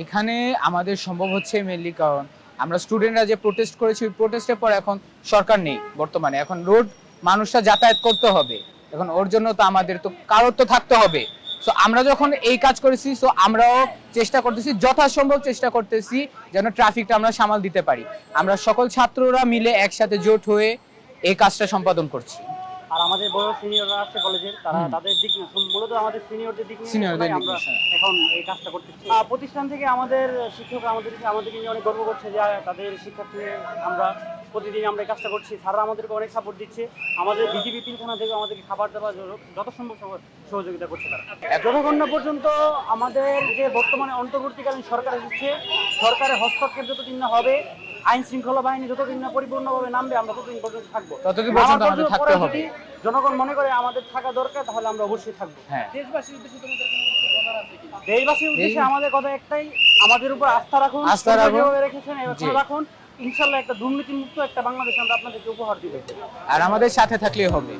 এখানে আমাদের সম্ভব হচ্ছে মেনলি কারণ আমরা স্টুডেন্টরা যে প্রোটেস্ট করেছি, ওই প্রোটেস্টের পর এখন সরকার নেই বর্তমানে। এখন রোড মানুষরা যাতায়াত করতে হবে। এখন ওর জন্য তো আমাদের তো কারোর তো থাকতে হবে। সো আমরা যখন এই কাজ করেছি সো আমরাও চেষ্টা করতেছি, যথাসম্ভব চেষ্টা করতেছি যেন ট্রাফিকটা আমরা সামাল দিতে পারি। আমরা সকল ছাত্ররা মিলে একসাথে জোট হয়ে এই কাজটা সম্পাদন করছি। আর আমাদের বড় সিনিয়ররা আছে কলেজের তারা তাদের দিক মূলত আমাদের সিনিয়রদের দিক নিয়ে আমরা হ্যাঁ। এখন এই কাজটা করতেছি। প্রতিষ্ঠান থেকে আমাদের শিক্ষক আমাদেরকে আমাদেরকে নিয়ে অনেক গর্ব করছে যে তাদের শিক্ষার্থী আমরা প্রতিদিন আমরা এই কাজটা করছি। স্যাররা আমাদেরকে অনেক সাপোর্ট দিচ্ছে। আমাদের বিজিবি পিলখানা থেকে আমাদেরকে খাবার দাবার যত- সম্ভব সহ- সহযোগিতা করছে তারা। যতক্ষণ না পর্যন্ত আমাদের যে বর্তমানে অন্তর্বর্তীকালীন সরকার এসেছে সরকারের হস্তক্ষেপ যতদিন না হবে আইন শৃঙ্খলা বাহিনী যতদিন না পরিপূর্ণভাবে নামবে আমরা ততদিন পর্যন্ত থাকব। ততদিন পর্যন্ত আমাদের থাকতে হবে। জনগণ মনে করে আমাদের থাকা দরকার তাহলে আমরা অবশ্যই থাকব। হ্যাঁ। দেশবাসীর উদ্দেশ্যে তোমাদের কোনো কিছু বলার আছে কি? দেশবাসীর উদ্দেশ্যে আমাদের কথা একটাই আমাদের উপর আস্থা রাখুন আস্থা রাখুন। রেখেছেন এভাবে জি। রাখুন। ইনশাল্লাহ একটা দুর্নীতি মুক্ত একটা বাংলাদেশ আমরা আপনাদেরকে উপহার দিব। আর আমাদের সাথে থাকলেই হবে।